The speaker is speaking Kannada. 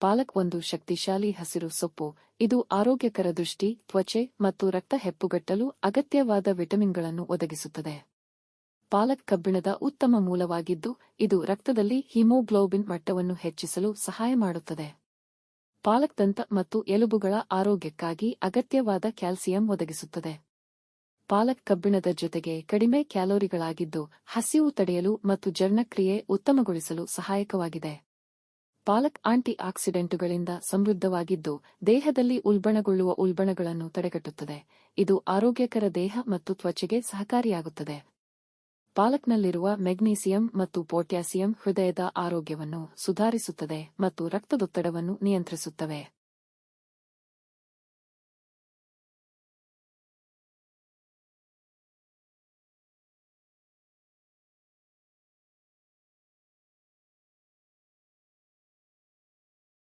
ಪಾಲಕ್ ಒಂದು ಶಕ್ತಿಶಾಲಿ ಹಸಿರು ಸೊಪ್ಪು. ಇದು ಆರೋಗ್ಯಕರ ದೃಷ್ಟಿ, ತ್ವಚೆ ಮತ್ತು ರಕ್ತ ಹೆಪ್ಪುಗಟ್ಟಲು ಅಗತ್ಯವಾದ ವಿಟಮಿನ್ಗಳನ್ನು ಒದಗಿಸುತ್ತದೆ. ಪಾಲಕ್ ಕಬ್ಬಿಣದ ಉತ್ತಮ ಮೂಲವಾಗಿದ್ದು, ಇದು ರಕ್ತದಲ್ಲಿ ಹಿಮೋಗ್ಲೋಬಿನ್ ಮಟ್ಟವನ್ನು ಹೆಚ್ಚಿಸಲು ಸಹಾಯ ಮಾಡುತ್ತದೆ. ಪಾಲಕ್ ದಂತ ಮತ್ತು ಎಲುಬುಗಳ ಆರೋಗ್ಯಕ್ಕಾಗಿ ಅಗತ್ಯವಾದ ಕ್ಯಾಲ್ಸಿಯಂ ಒದಗಿಸುತ್ತದೆ. ಪಾಲಕ್ ಕಬ್ಬಿಣದ ಜೊತೆಗೆ ಕಡಿಮೆ ಕ್ಯಾಲೋರಿಗಳಾಗಿದ್ದು, ಹಸಿವು ತಡೆಯಲು ಮತ್ತು ಜರ್ಣಕ್ರಿಯೆ ಉತ್ತಮಗೊಳಿಸಲು ಸಹಾಯಕವಾಗಿದೆ. ಪಾಲಕ್ ಆಂಟಿ ಆಕ್ಸಿಡೆಂಟುಗಳಿಂದ ಸಮೃದ್ಧವಾಗಿದ್ದು, ದೇಹದಲ್ಲಿ ಉಲ್ಬಣಗೊಳ್ಳುವ ಉಲ್ಬಣಗಳನ್ನು ತಡೆಗಟ್ಟುತ್ತದೆ. ಇದು ಆರೋಗ್ಯಕರ ದೇಹ ಮತ್ತು ತ್ವಚೆಗೆ ಸಹಕಾರಿಯಾಗುತ್ತದೆ. ಪಾಲಕ್ನಲ್ಲಿರುವ ಮೆಗ್ನೀಸಿಯಂ ಮತ್ತು ಪೊಟ್ಯಾಸಿಯಂ ಹೃದಯದ ಆರೋಗ್ಯವನ್ನು ಸುಧಾರಿಸುತ್ತದೆ ಮತ್ತು ರಕ್ತದೊತ್ತಡವನ್ನು ನಿಯಂತ್ರಿಸುತ್ತವೆ.